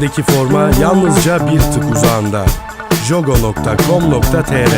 Hayalindeki forma yalnızca bir tık uzağında. jogo.com.tr